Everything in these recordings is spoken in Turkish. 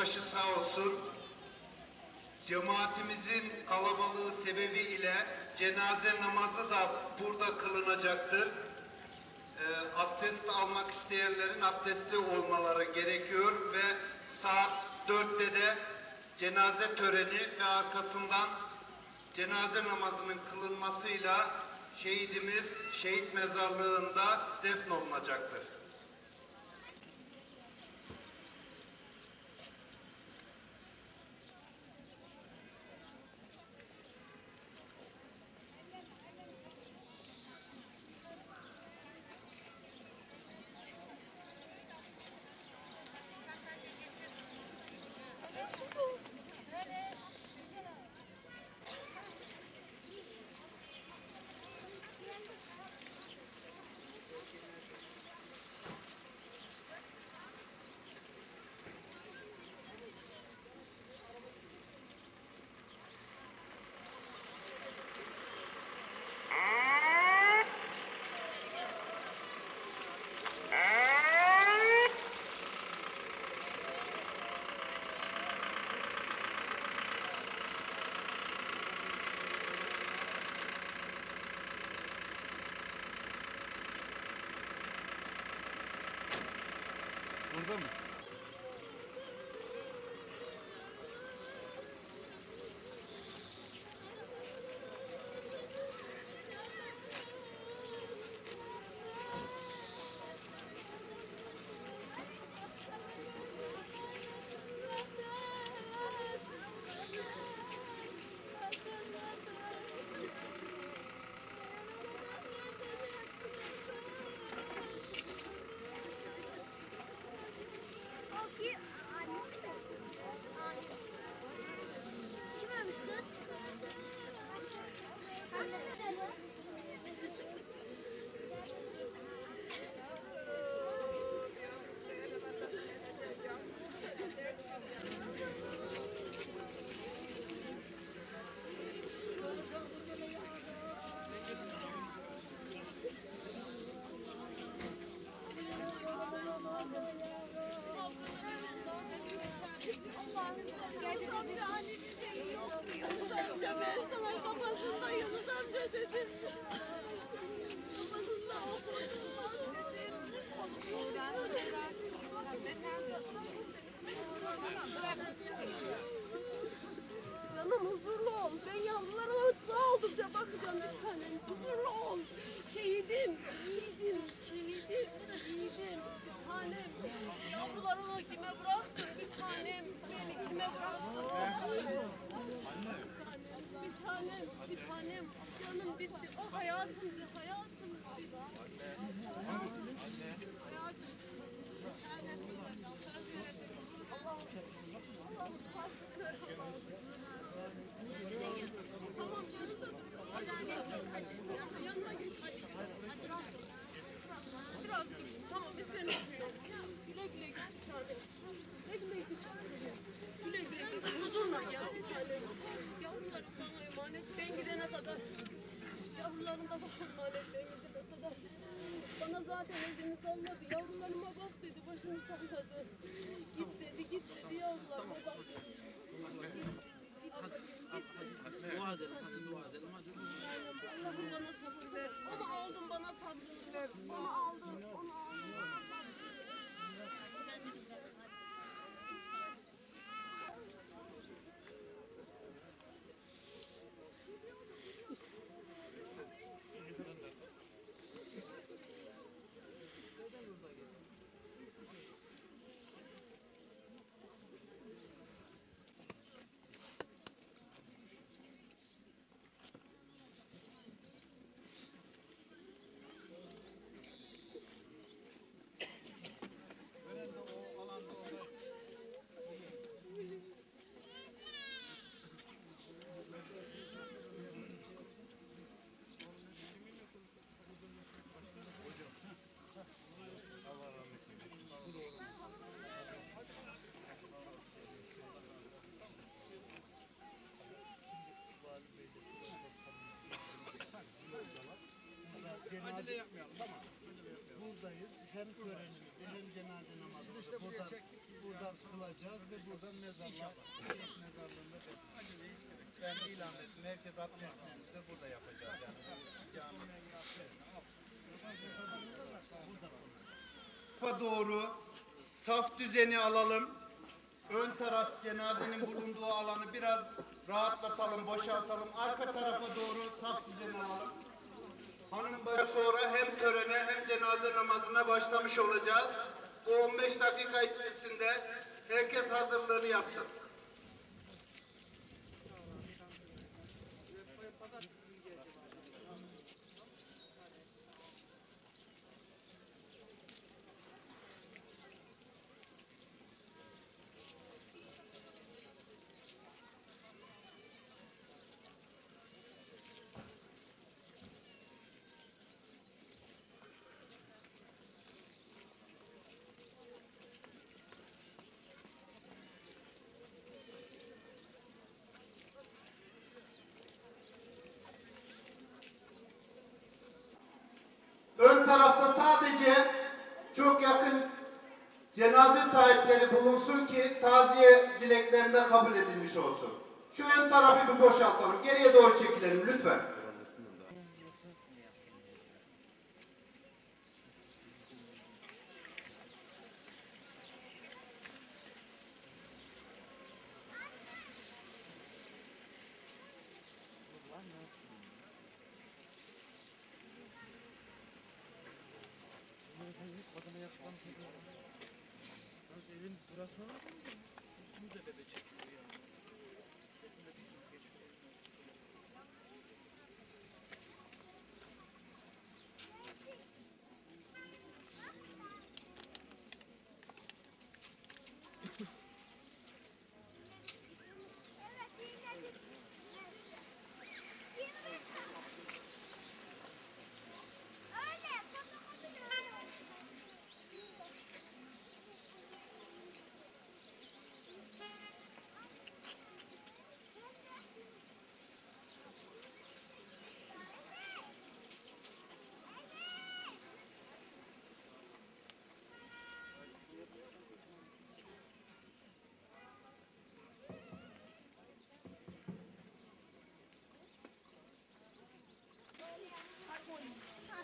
başı sağ olsun. Cemaatimizin kalabalığı sebebiyle cenaze namazı da burada kılınacaktır. Ee, abdest almak isteyenlerin abdestli olmaları gerekiyor ve saat 4'te de cenaze töreni ve arkasından cenaze namazının kılınmasıyla şehidimiz şehit mezarlığında defnolunacaktır. Yunus amca ben sana kafasında Yunus amca dedim. Kafasında o boynundan dedim. Canım huzurlu ol. Ben yavrularıma sağ oldukça bakacağım bir tanem. Huzurlu ol. Şehidim, yiğidim, şehidim, yiğidim. Bir tanem. Yavrularımı kime bıraktın bir tanem. Beni kime bıraktın? Amen. Kılacağız ve burada mezarlar, şehit mezarlığında. Ben ilan ettim. Merkez abdestimizi de burada yapacağız yani. Cami. Tarafa doğru saf düzeni alalım. Ön taraf cenazenin bulunduğu alanı biraz rahatlatalım, boşaltalım. Arka tarafa doğru saf düzeni alalım. Hanım Daha sonra hem törene hem cenaze namazına başlamış olacağız. Bu 15 dakika içerisinde herkes hazırlığını yapsın. Ön tarafta sadece çok yakın cenaze sahipleri bulunsun ki taziye dileklerinde kabul edilmiş olsun. Şu ön tarafı bir boşaltalım. Geriye doğru çekilelim lütfen.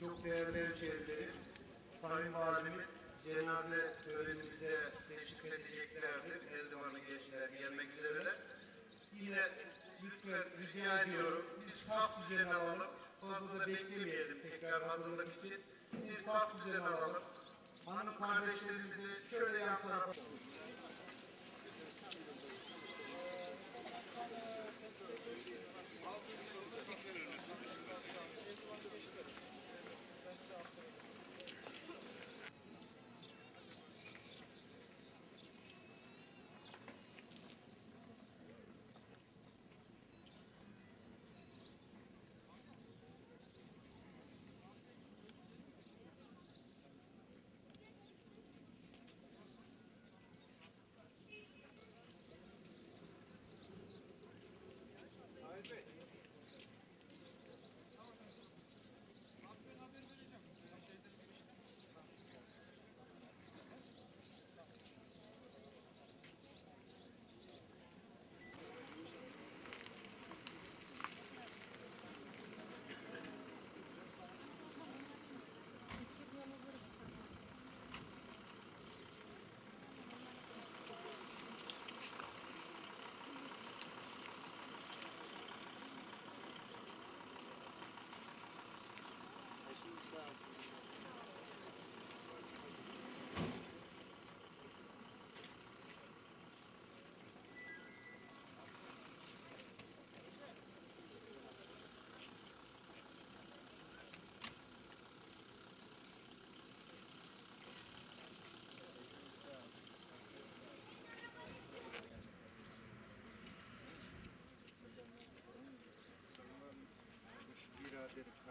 Çok değerli hemşehrilerim, Sayın Valimiz cenaze törenimize teşrif edeceklerdir. Eldivanı gençler gelmek üzereler. Yine lütfen rica ediyorum bir saf düzen alalım. Fazla da beklemeyelim tekrar hazırlık için. Bir saf düzen alalım. Hanım kardeşlerimizi şöyle yan tarafa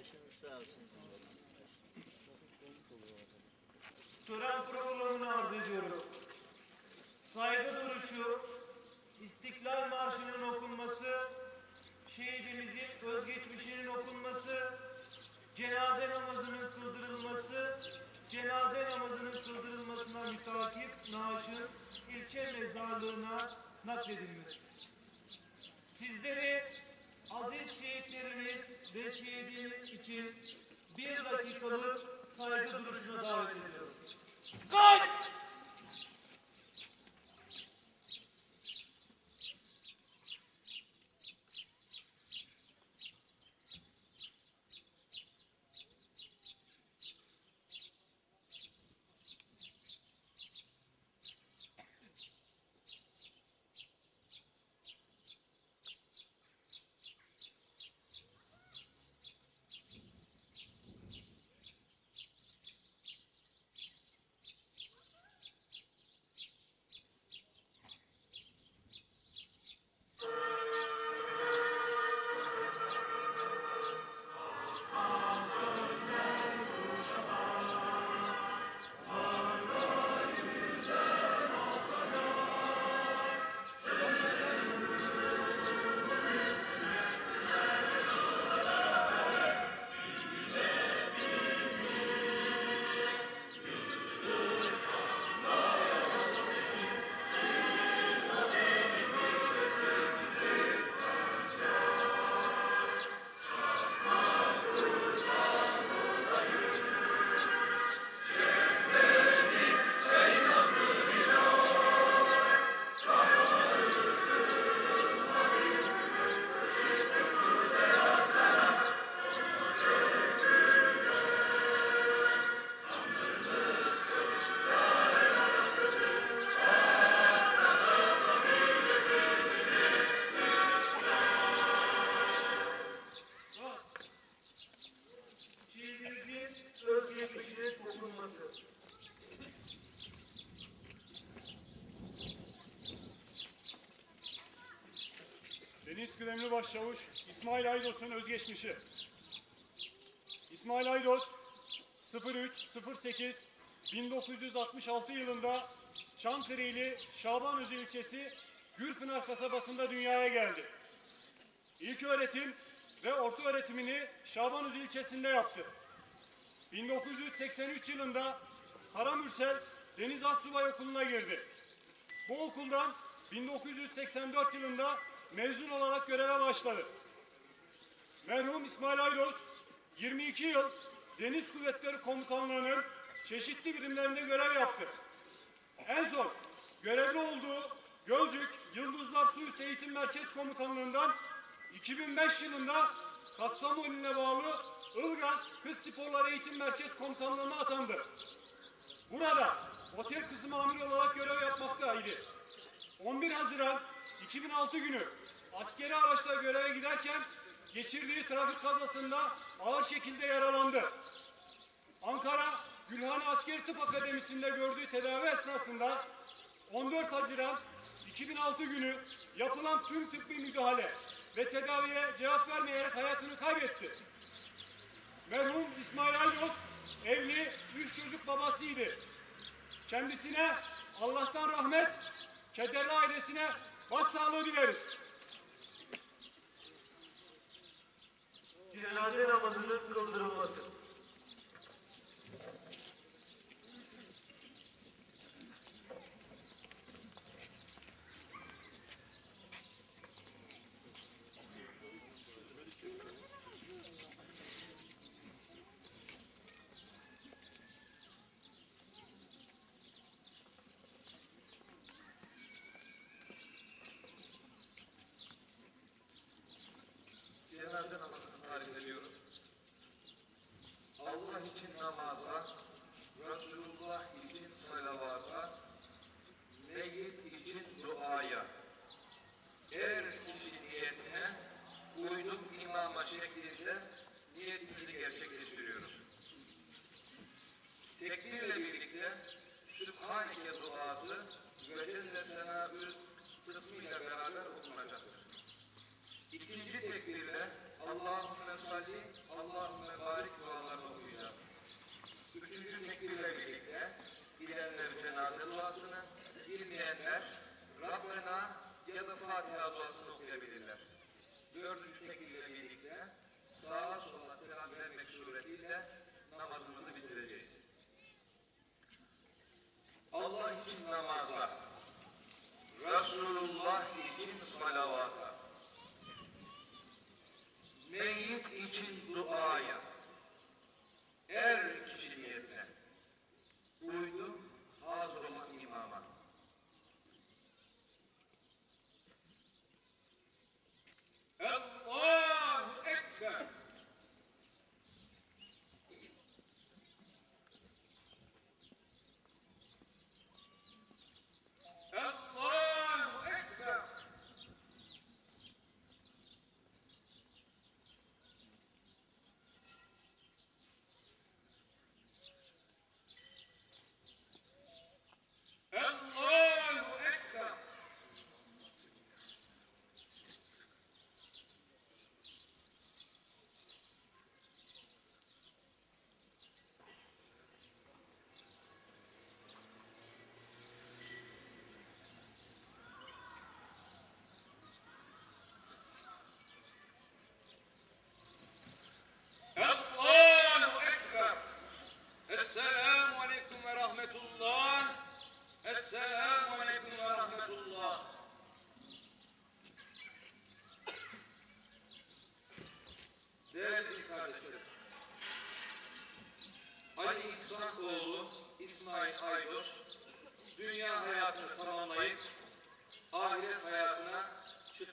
Başınız sağ olsun. Tören programını arz ediyorum. Saygı duruşu, İstiklal Marşı'nın okunması, şehidimizin özgeçmişinin okunması, cenaze namazının kıldırılması, cenaze namazının kıldırılmasına mütakip naaşın ilçe mezarlığına nakledilmesi. Sizleri aziz şehitlerimiz ve şehidimiz için bir dakikalık saygı duruşuna davet ediyorum. Kalk! Kıdemli Başçavuş İsmail Aydos'un özgeçmişi. İsmail Aydos 03-08 1966 yılında Çankırı ili Şabanözü ilçesi Gürpınar kasabasında dünyaya geldi. İlk öğretim ve orta öğretimini Şabanözü ilçesinde yaptı. 1983 yılında Karamürsel Deniz Assubay Okulu'na girdi. Bu okuldan 1984 yılında mezun olarak göreve başladı. Merhum İsmail Aydos 22 yıl Deniz Kuvvetleri Komutanlığı'nın çeşitli birimlerinde görev yaptı. En son görevli olduğu Gölcük Yıldızlar Su Üstü Eğitim Merkez Komutanlığı'ndan 2005 yılında Kastamonu'na bağlı Ilgaz Kız Sporları Eğitim Merkez Komutanlığı'na atandı. Burada otel kısmı amiri olarak görev yapmaktaydı. 11 Haziran 2006 günü askeri araçla göreve giderken geçirdiği trafik kazasında ağır şekilde yaralandı. Ankara Gülhane Askeri Tıp Akademisi'nde gördüğü tedavi esnasında 14 Haziran 2006 günü yapılan tüm tıbbi müdahale ve tedaviye cevap vermeyerek hayatını kaybetti. Merhum İsmail Aydos evli, üç çocuk babasıydı. Kendisine Allah'tan rahmet, kederli ailesine başsağlığı dileriz. Cenaze namazının kıldırılması. Allah için namaza, Resulullah için salavata, meyyit için duaya, her kişi niyetine uydum imama şeklinde niyetimizi gerçekleştiriyoruz. Tekbirle birlikte Sübhaneke duası ve Celle Senâül kısmıyla beraber okunacaktır. İkinci tekbirle Allahümme salli, Allahümme barik dualarını tekbirle birlikte bilenler cenaze duasını, bilmeyenler Rabbena ya da Fatiha duasını okuyabilirler. Dördüncü tekbirle birlikte sağa sola selam vermek suretiyle namazımızı bitireceğiz. Allah için namaza, Resulullah için salavata, meyyit için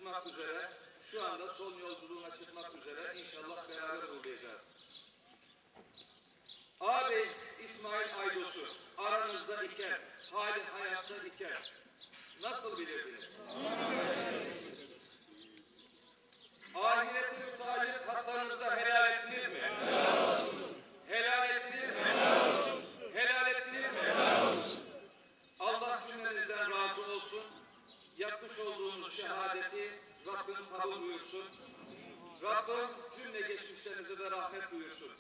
çıkmak üzere, şu anda son yolculuğuna çıkmak üzere inşallah beraber uğurlayacağız. Abi İsmail Aydos'u aranızda iken, hali hayatta iken nasıl bilirdiniz? Ahireti mütalip haklarınızda helal ettiniz mi? Helal ettiniz mi? Helal ettiniz mi? Allah cümlenizden razı olsun. Yapmış olduğunuz şehadeti Rabbim kabul buyursun. Rabbim cümle geçmişlerinize de rahmet buyursun.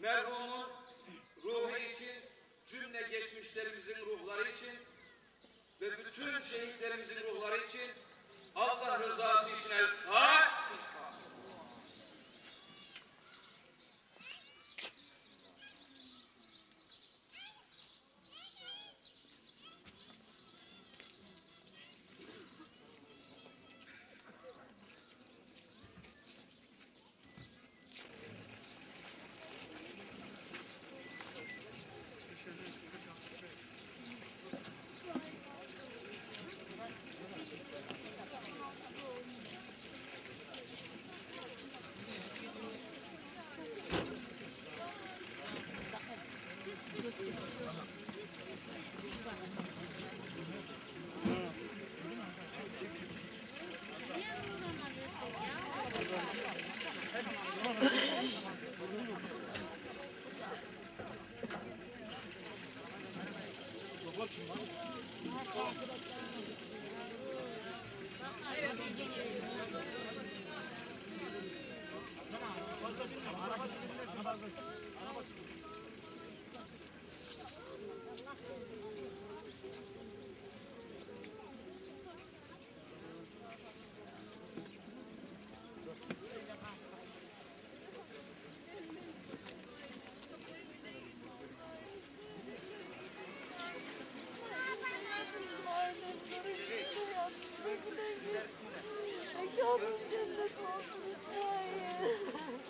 Merhumun ruhu için, cümle geçmişlerimizin ruhları için ve bütün şehitlerimizin ruhları için Allah rızası 真的好可爱呀